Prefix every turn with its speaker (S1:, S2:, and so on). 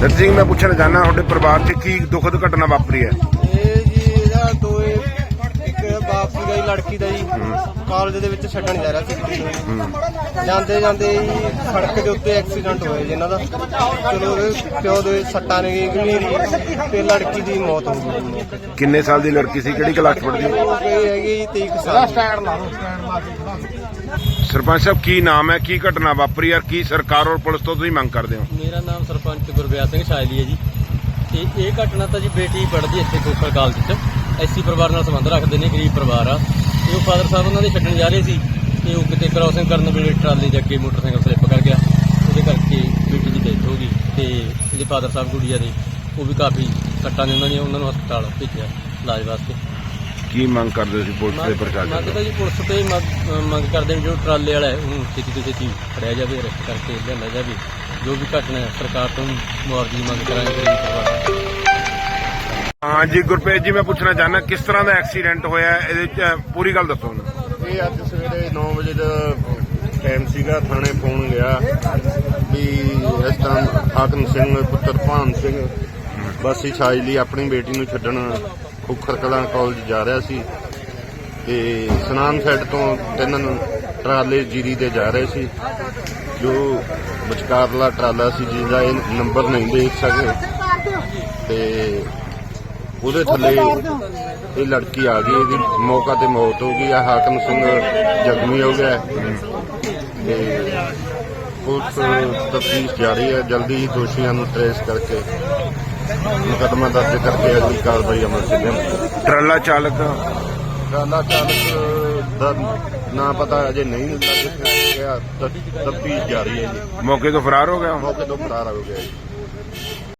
S1: ਦਰਜੀ ਸਿੰਘ ਮੈਂ ਪੁੱਛਣਾ ਚਾਹਨਾ ਤੁਹਾਡੇ ਪਰਿਵਾਰ 'ਚ ਕੀ ਦੁਖਦ ਘਟਨਾ ਵਾਪਰੀ ਹੈ?
S2: ਇਹ ਜੀ ਇਹਦਾ ਦੋ ਇੱਕ ਬਾਪ ਸੀਗਾ ਜੀ ਲੜਕੀ ਦਾ ਜੀ ਕਾਲਜ ਦੇ ਵਿੱਚ ਛੱਡਣ ਜਾ ਰਿਹਾ ਸੀ ਕੁੜੀ ਨੂੰ ਜਾਂਦੇ ਜਾਂਦੇ ਜੀ ਸੜਕ ਦੇ ਉੱਤੇ ਐਕਸੀਡੈਂਟ ਹੋਇਆ ਜੀ ਇਹਨਾਂ ਦਾ। ਚਲੋ ਉਹਦੇ ਪਿਓ ਦੇ ਸੱਟਾਂ ਨੇ ਗੰਭੀਰ ਤੇ ਲੜਕੀ ਦੀ ਮੌਤ ਹੋ ਗਈ।
S1: ਕਿੰਨੇ ਸਾਲ ਦੀ ਲੜਕੀ ਸੀ? ਕਿਹੜੀ ਕਲਾਸ ਪੜ੍ਹਦੀ?
S2: ਉਹ ਗਈ ਹੈਗੀ ਜੀ 23 ਕੁ ਸਾਲ
S1: ਸਰਪੰਚ ਸਾਹਿਬ, ਕੀ ਨਾਮ ਹੈ? ਕੀ ਘਟਨਾ ਵਾਪਰੀ ਹੈ? ਕੀ ਸਰਕਾਰ ਔਰ ਪੁਲਿਸ ਤੋਂ ਤੁਸੀਂ ਮੰਗ ਕਰਦੇ ਹੋ?
S3: ਮੇਰਾ ਨਾਮ ਸਰਪੰਚ ਗੁਰਵਿਆਸ ਸਿੰਘ ਸ਼ਾਇਲੀ ਹੈ ਜੀ। ਤੇ ਇਹ ਘਟਨਾ ਤਾਂ ਜੀ ਬੇਟੀ ਪੜ੍ਹਦੀ ਇੱਥੇ ਕੋਕਰ ਕਾਲਜ 'ਚ ਐਸੀ ਪਰਿਵਾਰ ਨਾਲ ਸੰਬੰਧ ਰੱਖਦੇ ਨੇ, ਗਰੀਬ ਪਰਿਵਾਰ ਆ। ਤੇ ਉਹ ਫਾਦਰ ਸਾਹਿਬ ਉਹਨਾਂ ਦੇ ਛੱਡਣ ਜਾ ਰਹੇ ਸੀ। ਤੇ ਉਹ ਕਿਤੇ ਕ੍ਰਾਸਿੰਗ ਕਰਨ ਵੇਲੇ ਟਰਾਲੀ ਦੇ ਅੱਗੇ ਮੋਟਰਸਾਈਕਲ ਸਲਿੱਪ ਕਰ ਗਿਆ। ਉਹਦੇ ਕਰਕੇ ਬੇਟੀ ਦੀ ਡੈਥ ਹੋ ਗਈ। ਤੇ ਇਹਦੇ ਫਾਦਰ ਸਾਹਿਬ ਗੁੜੀਆ ਦੇ, ਉਹ ਵੀ ਕਾਫੀ ਸੱਟਾਂ ਨੇ ਉਹਨਾਂ ਦੀਆਂ ਉਹਨਾਂ ਨੂੰ ਹਸਪਤਾਲ ਭੇਜਿਆ ਇਲਾਜ ਵਾਸਤੇ।
S1: ਕੀ ਮੰਗ ਕਰਦੇ ਸੀ ਪੁਲਿਸ ਦੇ ਪ੍ਰਸ਼ਾਸਨ
S3: ਮੰਗ
S1: ਤੋਂ
S3: ਤਾਂ ਜੀ ਪੁਲਿਸ ਤੇ ਮੰਗ- ਮੰਗ ਕਰਦੇ ਨੇ ਜੋ ਟਰਾਲੇ ਵਾਲਾ ਹੈ ਉਹਨੂੰ ਛੇਤੀ ਤੋਂ ਛੇਤੀ ਫੜਿਆ ਜਾਵੇ ਅਰੈਸਟ ਕਰਕੇ ਲਿਆਂਦਾ ਜਾਵੇ ਜੋ ਵੀ ਘਟਨਾ ਹੈ ਸਰਕਾਰ ਤੋਂ ਮੁਆਵਜ਼ੇ ਦੀ ਮੰਗ ਕਰਾਂਗੇ ਗਰੀਬ ਪਰਿਵਾਰ ਦੀ।
S1: ਹਾਂ ਜੀ ਗੁਰਪ੍ਰੀਤ ਜੀ ਮੈਂ ਪੁੱਛਣਾ ਚਾਹਨਾ ਕਿਸ ਤਰ੍ਹਾਂ ਦਾ ਐਕਸੀਡੈਂਟ ਹੋਇਆ ਹੈ? ਇਹਦੇ 'ਚ ਪੂਰੀ ਗੱਲ ਦੱਸੋ ਮੈਨੂੰ
S4: ਇਹ ਅੱਜ ਸਵੇਰੇ 9 ਵਜੇ ਦਾ ਟਾਈਮ ਸੀਗਾ ਥਾਣੇ ਫੋਨ ਗਿਆ ਵੀ ਇਸ ਤਰ੍ਹਾਂ ਹਾਕਮ ਸਿੰਘ ਪੁੱਤਰ ਭਾਨ ਸਿੰਘ ਬਸੀ ਛਾਜ ਲਈ ਆਪਣੀ ਬੇਟੀ ਨੂੰ ਛੱਡਣ ਖੁਖਰ ਕਲਾਂ ਕਾਲਜ ਜਾ ਰਿਹਾ ਸੀ ਤੇ ਸਨਾਨ ਸਾਈਡ ਤੋਂ ਤਿੰਨ ਟਰਾਲੇ ਜੀਰੀ ਦੇ ਜਾ ਰਹੇ ਸੀ ਜੋ ਵਿਚਕਾਰਲਾ ਟਰਾਲਾ ਸੀ ਜਿਹਦਾ ਇਹ ਨੰਬਰ ਨਹੀਂ ਦੇਖ ਸਕੇ ਤੇ ਉਹਦੇ ਥੱਲੇ ਇਹ ਲੜਕੀ ਆ ਗਈ ਇਹਦੀ ਮੌਕਾ ਤੇ ਮੌਤ ਹੋ ਗਈ ਆ ਹਾਕਮ ਸਿੰਘ ਜ਼ਖਮੀ ਹੋ ਗਿਆ। ਤੇ ਪੁਲਿਸ ਤਫਤੀਸ਼ ਜਾਰੀ ਹੈ ਜਲਦੀ ਹੀ ਦੋਸ਼ੀਆਂ ਨੂੰ ਟ੍ਰੇਸ ਕਰਕੇ ਮੁਕੱਦਮਾ ਦਰਜ ਕਰਕੇ ਅਗਲੀ ਕਾਰਵਾਈ ਅਮਲ ਲਿਆਂਦੀ
S1: ਟਰਾਲਾ ਚਾਲਕ
S4: ਟਰਾਲਾ ਚਾਲਕ ਦਾ ਨਾਂ ਪਤਾ ਅਜੇ ਨਹੀਂ ਲੱਗ ਸਕਿਆ ਤਫਤੀਸ਼ ਜਾਰੀ ਹੈ ਜੀ।
S1: ਮੌਕੇ ਤੋਂ ਫਰਾਰ ਹੋ ਗਿਆ
S4: ਮੌਕੇ ਤੋਂ ਫਰਾਰ ਹੋ ਗਿਆ ਜੀ।